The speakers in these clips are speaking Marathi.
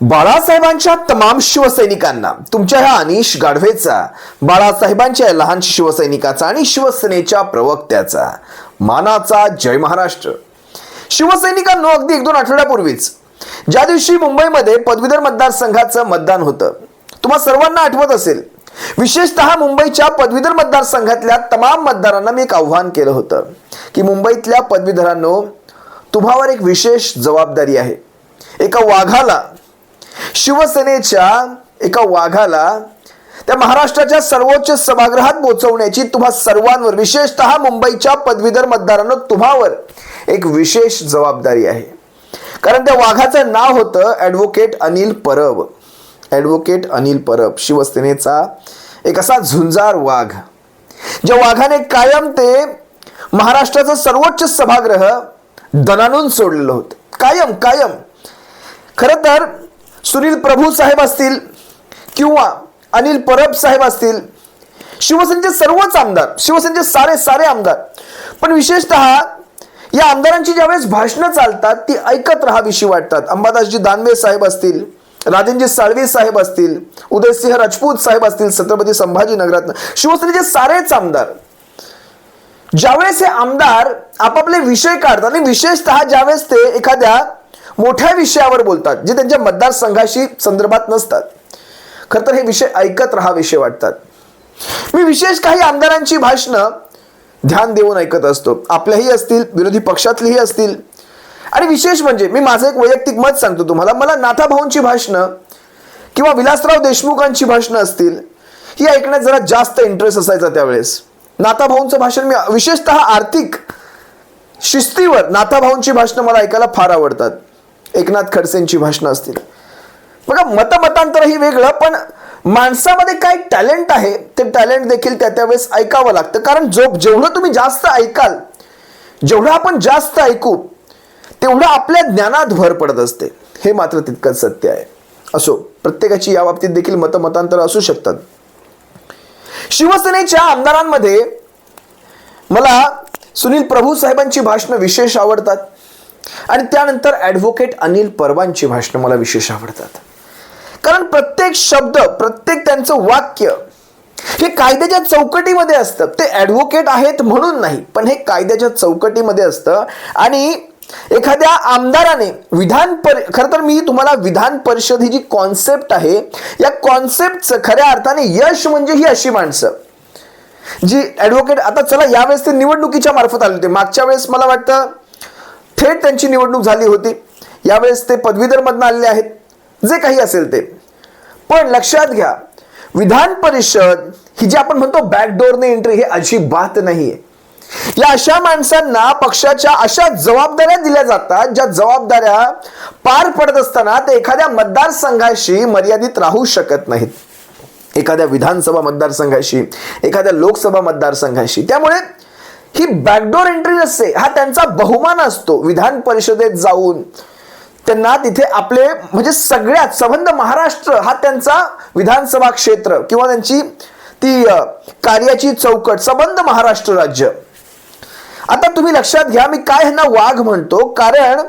बाळासाहेबांच्या तमाम शिवसैनिकांना तुमच्या ह्या अनिश गाढवेचा बाळासाहेबांच्या लहान शिवसैनिकाचा आणि शिवसेनेच्या प्रवक्त्याचा. मानाचा जय महाराष्ट्र. शिवसैनिकांनो अगदी एक दोन आठवड्यापूर्वीच ज्या दिवशी मुंबईमध्ये पदवीधर मतदारसंघाचं मतदान होतं तुम्हा सर्वांना आठवत असेल विशेषतः मुंबईच्या पदवीधर मतदारसंघातल्या तमाम मतदारांना मी एक आव्हान केलं होतं की मुंबईतल्या पदवीधरांनो तुम्हावर एक विशेष जबाबदारी आहे. एका वाघाला शिवसेनेच्या एका वाघाला त्या महाराष्ट्राच्या सर्वोच्च सभागृहात पोहोचवण्याची तुम्हा सर्वांवर विशेषतः मुंबईच्या पदवीधर मतदारांना तुम्हावर एक विशेष जबाबदारी आहे. कारण त्या वाघाचं नाव होतं ॲडव्होकेट अनिल परब. ॲडव्होकेट अनिल परब शिवसेनेचा एक असा झुंजार वाघ. ज्या वाघाने कायम ते महाराष्ट्राचं सर्वोच्च सभागृह दणानून सोडलेलं होतं. कायम कायम. खरं तर सुनील प्रभू साहेब असतील किंवा अनिल परब साहेब असतील शिवसेनेचे सर्वच आमदार शिवसेनेचे सारे सारे आमदार. पण विशेषतः या आमदारांची ज्यावेळेस भाषणं चालतात ती ऐकत राहाविषयी वाटतात. अंबादासजी दानवे साहेब असतील राजेंजी साळवे साहेब असतील उदयसिंह राजपूत साहेब असतील छत्रपती संभाजीनगरात शिवसेनेचे सारेच आमदार. ज्यावेळेस हे आमदार आपापले विषय काढतात आणि विशेषतः ज्यावेळेस ते एखाद्या मोठ्या विषयावर बोलतात जे त्यांच्या मतदारसंघाशी संदर्भात नसतात. खरं तर हे विषय ऐकत राहाविषय वाटतात. मी विशेष काही आमदारांची भाषणं ध्यान देऊन ऐकत असतो. आपल्याही असतील विरोधी पक्षातलीही असतील. आणि विशेष म्हणजे मी माझं एक वैयक्तिक मत सांगतो तुम्हाला. मला नाथाभाऊंची भाषणं किंवा विलासराव देशमुखांची भाषणं असतील ही ऐकण्यात जरा जास्त इंटरेस्ट असायचा त्यावेळेस. नाथाभाऊंचं भाषण मी विशेषतः आर्थिक शिस्तीवर नाथाभाऊंची भाषणं मला ऐकायला फार आवडतात. एकनाथ खडसेंची भाषणं असतील. बघा मतमतांतरही वेगळं पण माणसामध्ये काय टॅलेंट आहे ते टॅलेंट देखील त्या त्यावेळेस ऐकावं लागतं. कारण जो जेवढं तुम्ही जास्त ऐकाल जेवढं आपण जास्त ऐकू तेवढं आपल्या ज्ञानात भर पडत असते. हे मात्र तितकंच सत्य आहे. असो प्रत्येकाची या बाबतीत देखील मतमतांतर असू शकतात. शिवसेनेच्या आमदारांमध्ये मला सुनील प्रभू साहेबांची भाषणं विशेष आवडतात. आणि त्यानंतर ॲडव्होकेट अनिल परबांची भाषणं मला विशेष आवडतात. कारण प्रत्येक शब्द प्रत्येक त्यांचं वाक्य हे कायद्याच्या चौकटीमध्ये असतं. ते ॲडव्होकेट आहेत म्हणून नाही पण हे कायद्याच्या चौकटीमध्ये असतं. आणि एखाद्या आमदाराने विधान पर खरं तर मी तुम्हाला विधान परिषद ही जी कॉन्सेप्ट आहे या कॉन्सेप्टचं खऱ्या अर्थाने यश म्हणजे ही अशी माणसं. जी ॲडव्होकेट आता चला यावेळेस ते निवडणुकीच्या मार्फत आले होते. मागच्या वेळेस मला वाटतं थेट त्यांची निवडणूक झाली होती. यावेळेस ते पदवीधरमधनं आलेले आहेत. जे काही असेल ते. पण लक्षात घ्या विधान परिषद ही जी आपण म्हणतो बॅकडोरने एंट्री हे अजिबात नाहीये. या अशा माणसांना पक्षाच्या अशा जबाबदाऱ्या दिल्या जातात ज्या जबाबदाऱ्या पार पडत असताना ते एखाद्या मतदारसंघाशी मर्यादित राहू शकत नाहीत. एखाद्या विधानसभा मतदारसंघाशी एखाद्या लोकसभा मतदारसंघाशी. त्यामुळे ही बॅकडोर एंट्री नसते हा त्यांचा बहुमान असतो विधान परिषदेत जाऊन. त्यांना तिथे आपले म्हणजे सगळ्यात संबंध महाराष्ट्र हा त्यांचा विधानसभा क्षेत्र किंवा त्यांची ती कार्याची चौकट संबंध महाराष्ट्र राज्य. आता तुम्ही लक्षात घ्या मी काय ह्यांना वाघ म्हणतो. कारण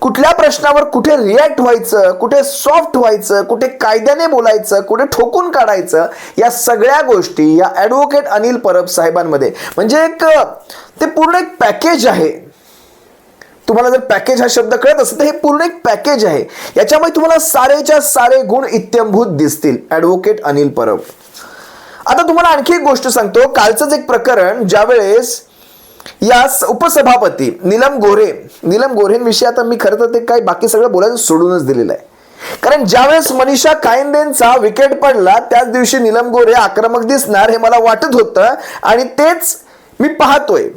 कुठल्या प्रश्नावर कुठे रिॲक्ट व्हायचं कुठे सॉफ्ट व्हायचं कुठे कायद्याने बोलायचं कुठे ठोकून काढायचं या सगळ्या गोष्टी या ॲडव्होकेट अनिल परब साहेबांमध्ये. म्हणजे एक ते पूर्ण एक पॅकेज आहे. तुम्हाला जर पॅकेज हा शब्द कळत असेल तर हे पूर्ण एक पॅकेज आहे. याच्यामुळे तुम्हाला सारेच्या सारे गुण इत्यंभूत दिसतील ॲडव्होकेट अनिल परब. आता तुम्हाला आणखी एक गोष्ट सांगतो. कालचंच एक प्रकरण ज्यावेळेस या स- उपसभापती नीलम गोरे नीलम गोरेंविषयी आता मी खरं तर ते काही बाकी सगळं बोलायचं सोडूनच दिलेलं आहे. कारण ज्यावेळेस मनीषा कायंदेंचा विकेट पडला त्याच दिवशी नीलम गोरे आक्रमक दिसणार हे मला वाटत होतं आणि तेच मी पाहतोय.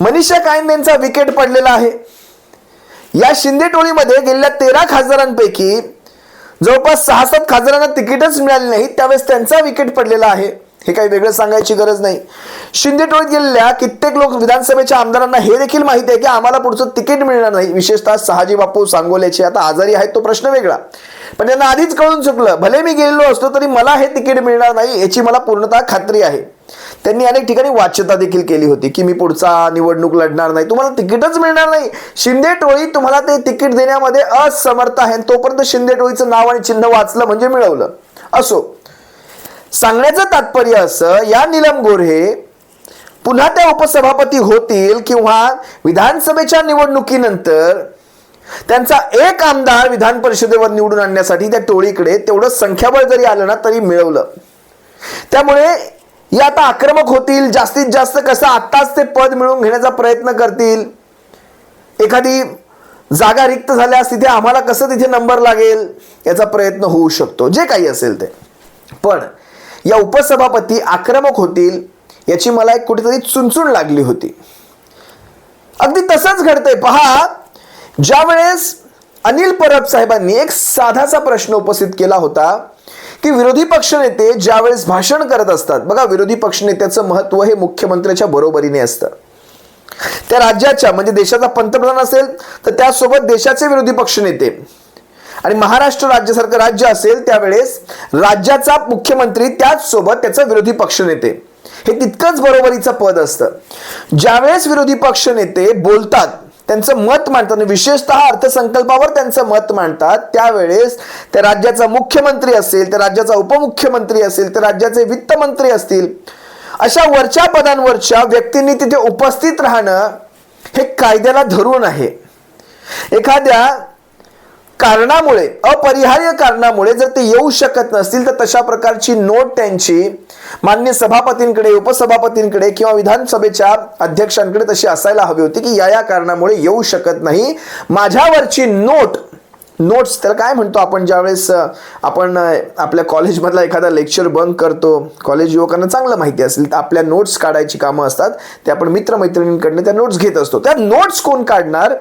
मनीषा कायंदेंचा विकेट पडलेला आहे. या शिंदे टोळीमध्ये गेलेल्या तेरा खासदारांपैकी जवळपास सहा सात खासदारांना तिकीटच मिळाली नाही त्यावेळेस त्यांचा विकेट पडलेला आहे. हे काही वेगळं सांगायची गरज नाही. शिंदे टोळीत गेलेल्या कित्येक लोक विधानसभेच्या आमदारांना हे देखील माहिती आहे की आम्हाला पुढचं तिकीट मिळणार नाही. विशेषतः सहाजी बापू सांगोल्याचे आता आजारी आहेत तो प्रश्न वेगळा. पण त्यांना आधीच कळून चुकलं. भले मी गेलेलो असतो तरी मला हे तिकीट मिळणार नाही याची मला पूर्णतः खात्री आहे. त्यांनी अनेक ठिकाणी वाच्यता देखील केली होती की मी पुढचा निवडणूक लढणार नाही. तुम्हाला तिकीटच मिळणार नाही. शिंदे टोळी तुम्हाला ते तिकीट देण्यामध्ये असमर्थ आहे आणि तोपर्यंत शिंदे टोळीचं नाव आणि चिन्ह वाचलं म्हणजे मिळवलं. असो. सांगण्याचं तात्पर्य असं या निलम गोऱ्हे पुन्हा त्या उपसभापती होतील किंवा विधानसभेच्या निवडणुकीनंतर त्यांचा एक आमदार विधान परिषदेवर निवडून आणण्यासाठी त्या टोळीकडे तेवढं संख्याबळ जरी आलं ना तरी मिळवलं. त्यामुळे या आता आक्रमक होतील जास्तीत जास्त कसं आत्ताच ते पद मिळवून घेण्याचा प्रयत्न करतील. एखादी जागा रिक्त झाल्यास तिथे आम्हाला कसं तिथे नंबर लागेल याचा प्रयत्न होऊ शकतो जे काही असेल ते. पण या उपसभापती आक्रमक होतील याची मला एक कुठेतरी चुणचुण लागली होती. अगदी तसंच घडतंय. पहा ज्या वेळेस अनिल परब साहेबांनी एक साधासा प्रश्न उपस्थित केला होता की विरोधी पक्षनेते ज्यावेळेस भाषण करत असतात बघा विरोधी पक्षनेत्याचं महत्त्व हे मुख्यमंत्र्याच्या बरोबरीने असतं. त्या राज्याच्या म्हणजे देशाचा पंतप्रधान असेल तर त्यासोबत देशाचे विरोधी पक्षनेते आणि महाराष्ट्र राज्यासारखं राज्य असेल त्यावेळेस राज्याचा मुख्यमंत्री त्याच सोबत त्याचा विरोधी पक्षनेते. हे तितकंच बरोबरीचं पद असतं. ज्यावेळेस विरोधी पक्ष नेते बोलतात त्यांचं मत मांडतात आणि विशेषतः अर्थसंकल्पावर त्यांचं मत मांडतात त्यावेळेस त्या राज्याचा मुख्यमंत्री असेल त्या राज्याचा उपमुख्यमंत्री असेल त्या राज्याचे वित्तमंत्री असतील अशा वरच्या पदांवरच्या व्यक्तींनी तिथे उपस्थित राहणं हे कायद्याला धरून आहे. एखाद्या कारणामुळे अपरिहार्य कारणामुळे जर ते येऊ शकत नसतील तर तशा प्रकारची नोट त्यांची मान्य सभापतींकडे उपसभापतींकडे किंवा विधानसभेच्या अध्यक्षांकडे तशी असायला हवी होती की या या कारणामुळे येऊ शकत नाही. माझ्यावरची नोट नोट्स त्याला काय म्हणतो आपण ज्यावेळेस आपण आपल्या कॉलेजमधला एखादा लेक्चर बंक करतो कॉलेज युवकांना चांगलं माहिती असेल तर आपल्या नोट्स काढायची कामं असतात ते आपण मित्रमैत्रिणींकडनं त्या नोट्स घेत असतो. त्या नोट्स कोण काढणार?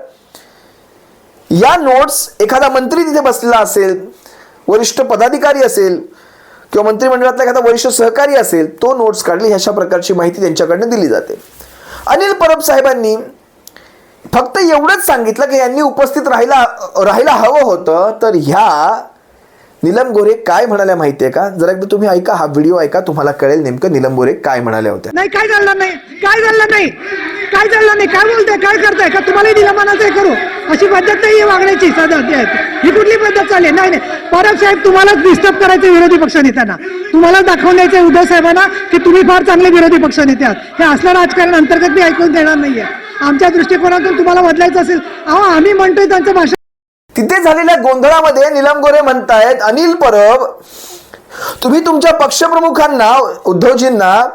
या नोट्स एखादा मंत्री तिथे बसलेला असेल वरिष्ठ पदाधिकारी असेल किंवा मंत्रिमंडळातला एखादा वरिष्ठ सहकारी असेल तो नोट्स काढली अशा प्रकारची माहिती त्यांच्याकडनं दिली जाते. अनिल परब साहेबांनी फक्त एवढंच सांगितलं की यांनी उपस्थित राहायला राहायला हवं होतं तर ह्या नीलम गोरे काय म्हणाल्या माहितीये का? जरा एकदा तुम्ही ऐका हा व्हिडिओ ऐका तुम्हाला कळेल नेमकं नीलम गोरे काय म्हणाल्या होत्या नाही काय झालं नाही? काय झालं नाही? काय झालं नाही? काय बोलताय? काय करताय? का तुम्हाला दिला करू? अशी पद्धत नाही वागण्याची सदा ही कुठली पद्धत चालली नाही नाही. परब साहेब तुम्हालाच डिस्टर्ब करायचे विरोधी पक्ष नेत्यांना तुम्हाला दाखवून द्यायचे उद्धव साहेबांना की तुम्ही फार चांगले विरोधी पक्षनेते आहात हे असलं राजकारण अंतर्गत मी ऐकून देणार नाहीये. आमच्या दृष्टिकोनातून तुम्हाला बदलायचं असेल. अहो आम्ही म्हणतोय त्यांचं भाषण तिथे झालेल्या गोंधळामध्ये नीलम गोरे म्हणतायत अनिल परब तुम्ही तुमच्या पक्षप्रमुखांना उद्धवजींना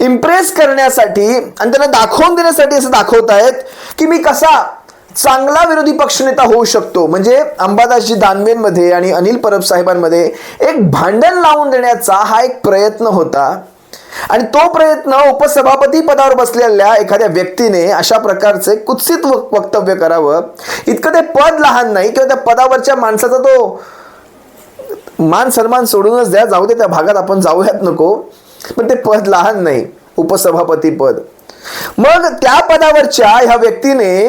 इम्प्रेस करण्यासाठी आणि त्यांना दाखवून देण्यासाठी असं दाखवतायत की मी कसा चांगला विरोधी पक्षनेता होऊ शकतो. म्हणजे अंबादासजी दानवेंमध्ये आणि अनिल परब साहेबांमध्ये एक भांडण लावून देण्याचा हा एक प्रयत्न होता. आणि तो प्रयत्न उपसभापती पदावर बसलेल्या एखाद्या व्यक्तीने अशा प्रकारचे कुत्सित वक्तव्य करावं. इतकं ते पद लहान नाही किंवा त्या पदावरच्या माणसाचा तो मान सन्मान सोडूनच द्या जाऊ दे त्या भागात आपण जाऊयात नको. पण ते पद लहान नाही उपसभापती पद. मग त्या पदावरच्या ह्या व्यक्तीने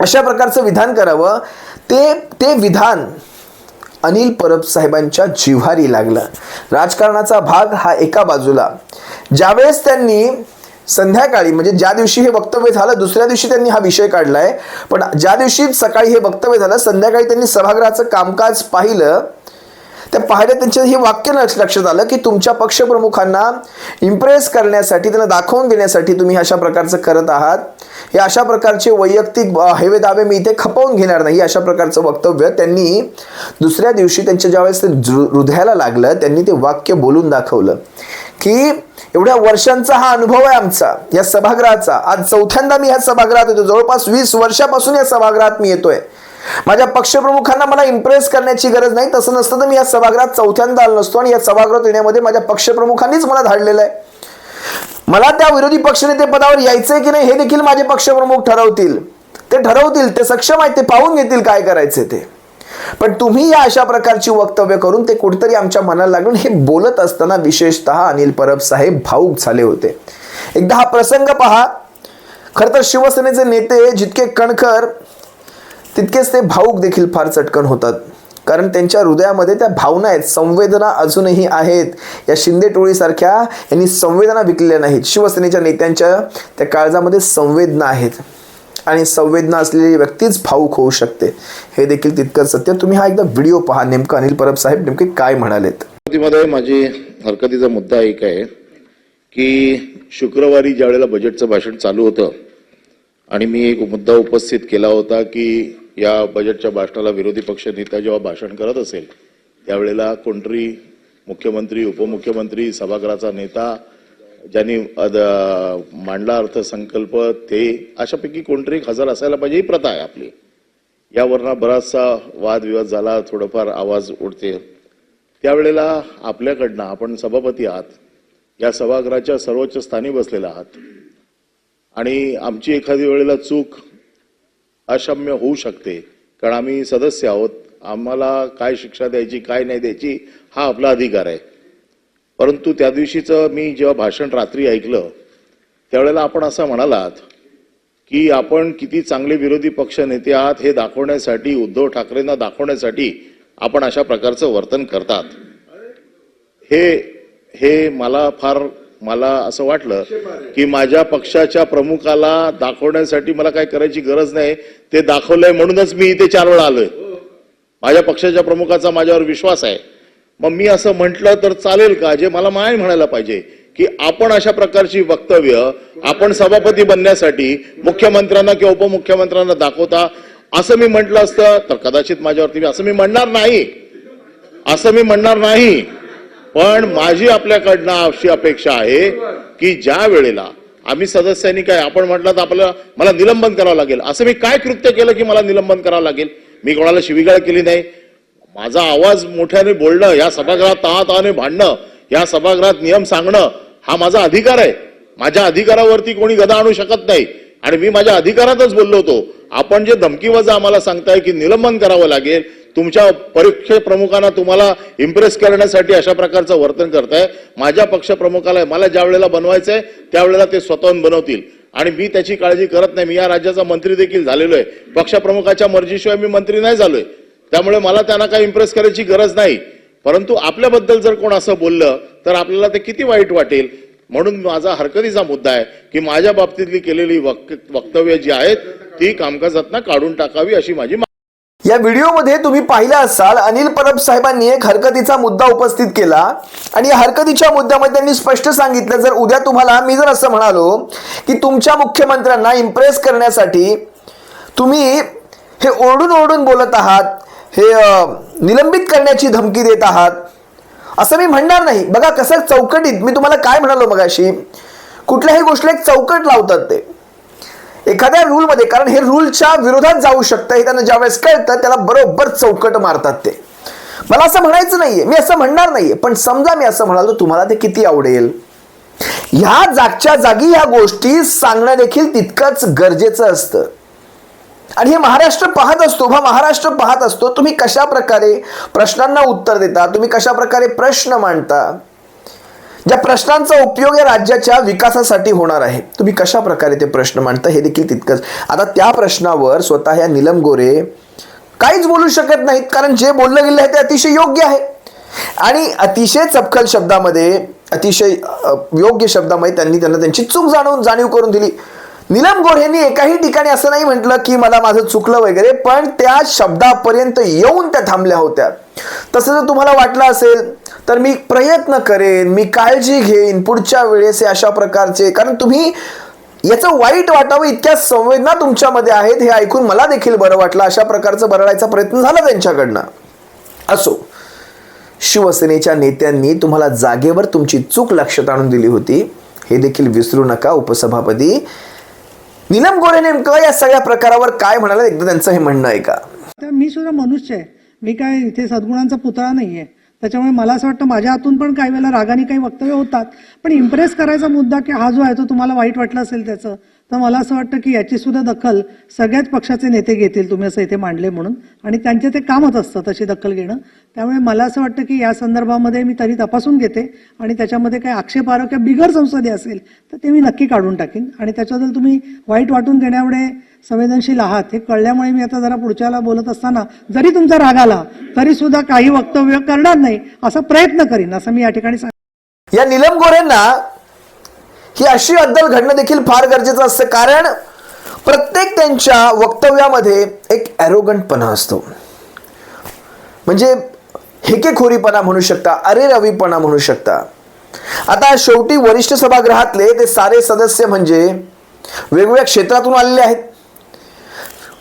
अशा प्रकारचं विधान करावं. ते ते विधान अनिल परब साहेबांच्या जिव्हारी लागलं. राजकारणाचा भाग हा एका बाजूला. ज्यावेळेस त्यांनी संध्याकाळी म्हणजे ज्या दिवशी हे वक्तव्य झालं दुसऱ्या दिवशी त्यांनी हा विषय काढलाय. पण ज्या दिवशी सकाळी हे वक्तव्य झालं संध्याकाळी त्यांनी सभागृहाचं कामकाज पाहिलं त्या पाहिलं त्यांच्या हे वाक्य लक्षात आलं की तुमच्या पक्षप्रमुखांना इम्प्रेस करण्यासाठी त्यांना दाखवून देण्यासाठी तुम्ही अशा प्रकारचं करत आहात. हे अशा प्रकारचे वैयक्तिक हेवे दावे मी इथे खपवून घेणार नाही. अशा प्रकारचं वक्तव्य त्यांनी दुसऱ्या दिवशी त्यांच्या ज्यावेळेस ते हृदयाला लागलं त्यांनी ते वाक्य बोलून दाखवलं की एवढ्या वर्षांचा हा अनुभव आहे आमचा या सभागृहाचा. आज चौथ्यांदा मी ह्या सभागृहात येतो. जवळपास वीस वर्षापासून या सभागृहात मी येतोय. माझ्या पक्षप्रमुखांना मला इम्प्रेस करण्याची गरज नाही. तसं नसतं तर मी या सभागृहात चौथ्यांदा आलो नसतो आणि या सभागृहात येण्यामध्ये माझ्या पक्षप्रमुखांनीच मला धाडलेलं आहे. मला त्या विरोधी पक्षनेते पदावर यायचंय की नाही हे देखील माझे पक्षप्रमुख ठरवतील. ते ठरवतील ते सक्षम आहेत ते पाहून घेतील काय करायचे ते. पण तुम्ही या अशा प्रकारची वक्तव्य करून ते कुठेतरी आमच्या मनाला लागून हे बोलत असताना विशेषतः अनिल परब साहेब भाऊक झाले होते. एकदा हा प्रसंग पहा. खरं तर शिवसेनेचे नेते जितके कणखर तितकेच ते भाऊक देखील फार चटकन होतात. कारण त्यांच्या हृदयामध्ये त्या भावना आहेत संवेदना अजूनही आहेत. या शिंदे टोळीसारख्या यांनी संवेदना विकलेल्या नाहीत. शिवसेनेच्या नेत्यांच्या त्या काळजामध्ये संवेदना आहेत. आणि संवेदना असलेली व्यक्तीच भाऊक होऊ शकते. हे देखील तितकंच सत्य. तुम्ही हा एकदा व्हिडिओ पहा. नेमकं अनिल परब साहेब नेमके काय म्हणालेत? मध्ये माझी हरकतीचा मुद्दा एक आहे की शुक्रवारी ज्यावेळेला बजेटचं भाषण चालू होतं आणि मी एक मुद्दा उपस्थित केला होता की या बजेटच्या भाषणाला विरोधी पक्ष नेता जेव्हा भाषण करत असेल त्यावेळेला कोणतरी मुख्यमंत्री उपमुख्यमंत्री सभागृहाचा नेता ज्यांनी अद- मांडला अर्थसंकल्प ते अशापैकी कोणतरी एक हजर असायला पाहिजे ही प्रथा आहे आपली. यावरनं बराचसा वादविवाद झाला थोडंफार आवाज उडते. त्यावेळेला आपल्याकडनं आपण सभापती आहात या सभागृहाच्या सर्वोच्च स्थानी बसलेला आहात. आणि आमची एखादी वेळेला चूक अशम्य होऊ शकते. कारण आम्ही सदस्य आहोत. आम्हाला काय शिक्षा द्यायची काय नाही द्यायची हा आपला अधिकार आहे. परंतु त्या दिवशीचं मी जेव्हा भाषण रात्री ऐकलं त्यावेळेला आपण असं म्हणालात की आपण किती चांगले विरोधी पक्ष नेते आहात हे दाखवण्यासाठी उद्धव ठाकरेंना दाखवण्यासाठी आपण अशा प्रकारचं वर्तन करतात. हे हे मला फार मला असं वाटलं की माझ्या पक्षाच्या प्रमुखाला दाखवण्यासाठी मला काय करायची गरज नाही. ते दाखवलंय म्हणूनच मी इथे चार वेळा आलोय. माझ्या पक्षाच्या प्रमुखाचा माझ्यावर विश्वास आहे. मग मी असं म्हटलं तर चालेल का? जे मला माय म्हणायला पाहिजे की आपण अशा प्रकारची वक्तव्य आपण सभापती बनण्यासाठी मुख्यमंत्र्यांना किंवा उपमुख्यमंत्र्यांना दाखवता असं मी म्हटलं असतं तर कदाचित माझ्यावरती असं मी म्हणणार नाही. असं मी म्हणणार नाही. पण माझी आपल्याकडनं अशी अपेक्षा आहे की ज्या वेळेला आम्ही सदस्यांनी काय आपण म्हटलं तर आपल्याला मला निलंबन करावं लागेल. असं मी काय कृत्य केलं की मला निलंबन करावं लागेल? मी कोणाला शिवीगाळ केली नाही. माझा आवाज मोठ्याने बोलणं या सभागृहात तहातहाने भांडणं या सभागृहात नियम सांगणं हा माझा अधिकार आहे. माझ्या अधिकारावरती कोणी गदा आणू शकत नाही. आणि मी माझ्या अधिकारातच बोललो होतो. आपण जे धमकीवजा आम्हाला सांगताय की निलंबन करावं लागेल तुमच्या परीक्षे प्रमुखांना तुम्हाला इम्प्रेस करण्यासाठी अशा प्रकारचं वर्तन करताय. माझ्या पक्ष प्रमुखाला मला ज्या वेळेला बनवायचंय त्यावेळेला ते स्वतःहून बनवतील. आणि मी त्याची काळजी करत नाही. मी या राज्याचा मंत्री देखील झालेलो आहे. पक्षप्रमुखाच्या मर्जीशिवाय मी मंत्री नाही झालोय. त्यामुळे मला त्यांना काही इम्प्रेस करायची गरज नाही. परंतु आपल्याबद्दल जर कोण असं बोललं तर आपल्याला ते किती वाईट वाटेल? म्हणून माझा हरकतीचा मुद्दा आहे की माझ्या बाबतीतली केलेली वक्तव्य जी आहेत ती कामकाजातना काढून टाकावी अशी माझी मा- या व्हिडिओमध्ये तुम्ही पाहिलं असाल अनिल परब साहेबांनी एक हरकतीचा मुद्दा उपस्थित केला. आणि या हरकतीच्या मुद्द्यामध्ये त्यांनी स्पष्ट सांगितलं जर उद्या तुम्हाला मी जर असं म्हणालो की तुमच्या मुख्यमंत्र्यांना इम्प्रेस करण्यासाठी तुम्ही हे ओरडून ओरडून बोलत आहात हे निलंबित करण्याची धमकी देत आहात असं मी म्हणणार नाही. बघा कसं चौकटीत मी तुम्हाला काय म्हणालो मगाशी कुठल्याही गोष्टीला एक चौकट लावतात ते. एखाद्या रूलमध्ये कारण हे रूलच्या विरोधात जाऊ शकतं हे त्यांना ज्यावेळेस कळतं त्याला बरोबर चौकट मारतात ते. मला असं म्हणायचं नाहीये मी असं म्हणणार नाहीये पण समजा मी असं म्हणालो तुम्हाला ते किती आवडेल? ह्या जागच्या जागी ह्या गोष्टी सांगणं देखील तितकंच गरजेचं असतं. आणि हे महाराष्ट्र पाहत असतो हा महाराष्ट्र पाहत असतो तुम्ही कशा प्रकारे प्रश्नांना उत्तर देता तुम्ही कशा प्रकारे प्रश्न मांडता? ज्या प्रश्नांचा उपयोग या राज्याच्या विकासासाठी होणार आहे. तुम्ही कशा प्रकारे ते प्रश्न मांडता हे देखील तितकंच. आता त्या प्रश्नावर स्वतः या निलम गोरे काहीच बोलू शकत नाहीत कारण जे बोललं गेलं आहे ते अतिशय योग्य आहे. आणि अतिशय चपखल शब्दामध्ये अतिशय योग्य शब्दामध्ये त्यांनी त्यांना त्यांची चूक जाणून जाणीव करून दिली. निलम गोऱ्यांनी एकाही ठिकाणी असं नाही म्हटलं की मला माझं चुकलं वगैरे पण त्या शब्दापर्यंत येऊन त्या थांबल्या होत्या. तसं जर तुम्हाला वाटलं असेल तर मी प्रयत्न करेन मी काळजी घेईन पुढच्या वेळेस अशा प्रकारचे कारण तुम्ही याचं वाईट वाटावं इतक्या संवेदना तुमच्यामध्ये आहेत हे ऐकून मला देखील बरं वाटलं. अशा प्रकारचं बरडायचा प्रयत्न झाला त्यांच्याकडनं. असो शिवसेनेच्या नेत्यांनी तुम्हाला जागेवर तुमची चूक लक्षात आणून दिली होती. हे देखील विसरू नका उपसभापती. नीलम गोरे नेमकं या सगळ्या प्रकारावर काय म्हणाला? एकदा त्यांचं हे म्हणणं आहे का तर मी सुद्धा मनुष्य आहे. मी काय इथे सद्गुणांचा पुतळा नाही आहे त्याच्यामुळे मला असं वाटतं माझ्या हातून पण काही वेळेला रागाने काही वक्तव्य होतात. पण इम्प्रेस करायचा मुद्दा की हा जो आहे तो तुम्हाला वाईट वाटला असेल त्याचं तर मला असं वाटतं की याची सुद्धा दखल सगळ्याच पक्षाचे नेते घेतील तुम्ही असं इथे मांडले म्हणून. आणि त्यांचे ते कामच असतं तशी दखल घेणं. त्यामुळे मला असं वाटतं की या संदर्भामध्ये मी तरी तपासून घेते आणि त्याच्यामध्ये काही आक्षेपार्ह किंवा बिगर संसदीय असेल तर ते मी नक्की काढून टाकीन. आणि त्याच्याबद्दल तुम्ही वाईट वाटून घेण्यामुळे संवेदनशील आहात हे कळल्यामुळे मी आता जरा पुढच्याला बोलत असताना जरी तुमचा राग आला तरी सुद्धा काही वक्तव्य करणार नाही असा प्रयत्न करीन असं मी या ठिकाणी सांग या निलम गोरेंना ही अशी अद्दल घडणं देखील फार गरजेचं असतं. कारण प्रत्येक त्यांच्या वक्तव्यामध्ये एक ॲरोगंटपणा असतो. म्हणजे हेकेखोरीपणा म्हणू शकता अरे रवीपणा म्हणू शकता. आता शेवटी वरिष्ठ सभागृहातले ते सारे सदस्य म्हणजे वेगवेगळ्या क्षेत्रातून आलेले आहेत.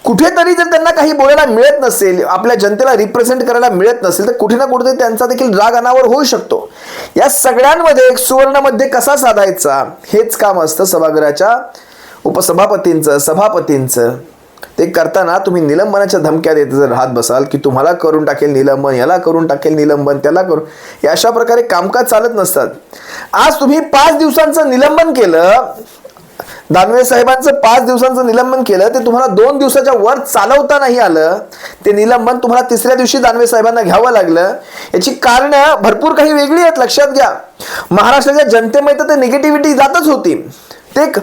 कुठेतरी जर त्यांना काही बोलायला मिळत नसेल आपल्या जनतेला रिप्रेझेंट करायला मिळत नसेल तर कुठे ना कुठेतरी त्यांचा देखील राग अनावर होऊ शकतो. या सगळ्यांमध्ये एक सुवर्णमध्ये कसा साधायचा? हेच काम असतं सभागृहाच्या उपसभापतींचं सभापतींचं. ते करताना तुम्ही निलंबनाच्या धमक्या देत जर राहत बसाल की तुम्हाला करून टाकेल निलंबन याला करून टाकेल निलंबन त्याला करून अशा प्रकारे कामकाज चालत नसतात. आज तुम्ही पाच दिवसांचं निलंबन केलं दानवे साहेबांचं पाच दिवसांचं निलंबन केलं ते तुम्हाला दोन दिवसाच्या वर चालवता नाही आलं. ते निलंबन तुम्हाला तिसऱ्या दिवशी दानवे साहेबांना घ्यावं लागलं. याची कारणं भरपूर काही वेगळी आहेत लक्षात घ्या. महाराष्ट्राच्या जनतेमध्ये तर ते निगेटिव्हिटी जातच होती. ते एक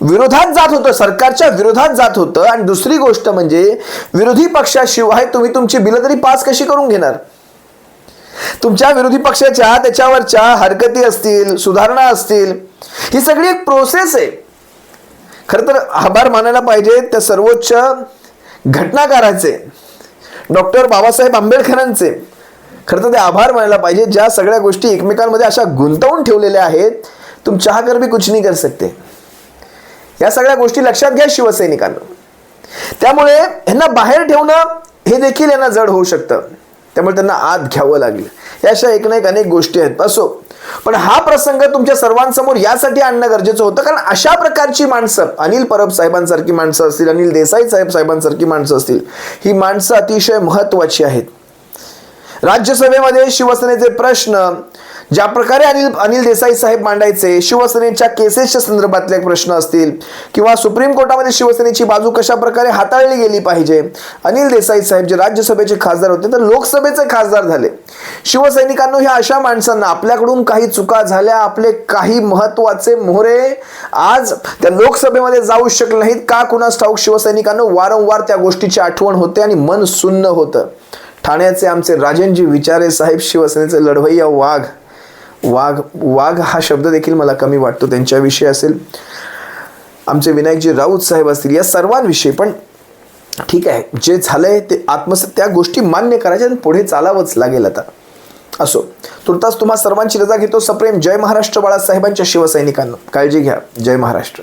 विरोधात जात होतं सरकारच्या विरोधात जात होतं. आणि दुसरी गोष्ट म्हणजे विरोधी पक्षाशिवाय तुम्ही तुमची बिलं तरी पास कशी करून घेणार? तुमच्या विरोधी पक्षाच्या त्याच्यावरच्या हरकती असतील सुधारणा असतील ही सगळी एक प्रोसेस आहे. खरं तर आभार मानायला पाहिजे त्या सर्वोच्च घटनाकाराचे डॉक्टर बाबासाहेब आंबेडकरांचे. खरं तर ते आभार मानायला पाहिजे. ज्या सगळ्या गोष्टी एकमेकांमध्ये अशा गुंतवून ठेवलेल्या आहेत तुम चाह कर भी कुछ नाही कर सकते. या सगळ्या गोष्टी लक्षात घ्या शिवसैनिकांना. त्यामुळे यांना बाहेर ठेवणं हे देखील यांना जड होऊ शकतं. त्यामुळे त्यांना आत घ्यावं लागलं. या अशा एक ना एक अनेक गोष्टी आहेत. असो पण हा प्रसंग तुमच्या सर्वांसमोर यासाठी आणणं गरजेचं होतं. कारण अशा प्रकारची माणसं अनिल परब साहेबांसारखी माणसं असतील अनिल देसाई साहेब साहेबांसारखी माणसं असतील ही माणसं अतिशय महत्वाची आहेत. राज्यसभेमध्ये शिवसेनेचे प्रश्न ज्या प्रकारे अनिल अनिल देसाई साहेब मांडायचे शिवसेनेच्या केसेसच्या संदर्भातले प्रश्न असतील किंवा सुप्रीम कोर्टामध्ये शिवसेनेची बाजू कशा प्रकारे हाताळली गेली पाहिजे? अनिल देसाई साहेब जे राज्यसभेचे खासदार होते तर लोकसभेचे खासदार झाले. शिवसैनिकांनो ह्या अशा माणसांना आपल्याकडून काही चुका झाल्या आपले काही महत्त्वाचे मोहरे आज त्या लोकसभेमध्ये जाऊ शकले नाहीत. का कुणास ठाऊक? शिवसैनिकांनो वारंवार त्या गोष्टीची आठवण होते आणि मन सुन्न होतं. ठाण्याचे आमचे राजेंजी विचारे साहेब शिवसेनेचे लढवय्या वाघ. वाघ वाघ हा शब्द देखील मला कमी वाटतो. त्यांच्याविषयी असेल. आमचे विनायकजी राऊत साहेब असतील या सर्वांविषयी. पण ठीक आहे जे झालंय ते आत्मसात त्या गोष्टी मान्य करायच्या आणि पुढे चालावंच लागेल आता. असो. तुर्तास तुम्हा सर्वांची रजा घेतो सप्रेम. जय महाराष्ट्र बाळासाहेबांच्या शिवसैनिकांना. काळजी घ्या. जय महाराष्ट्र.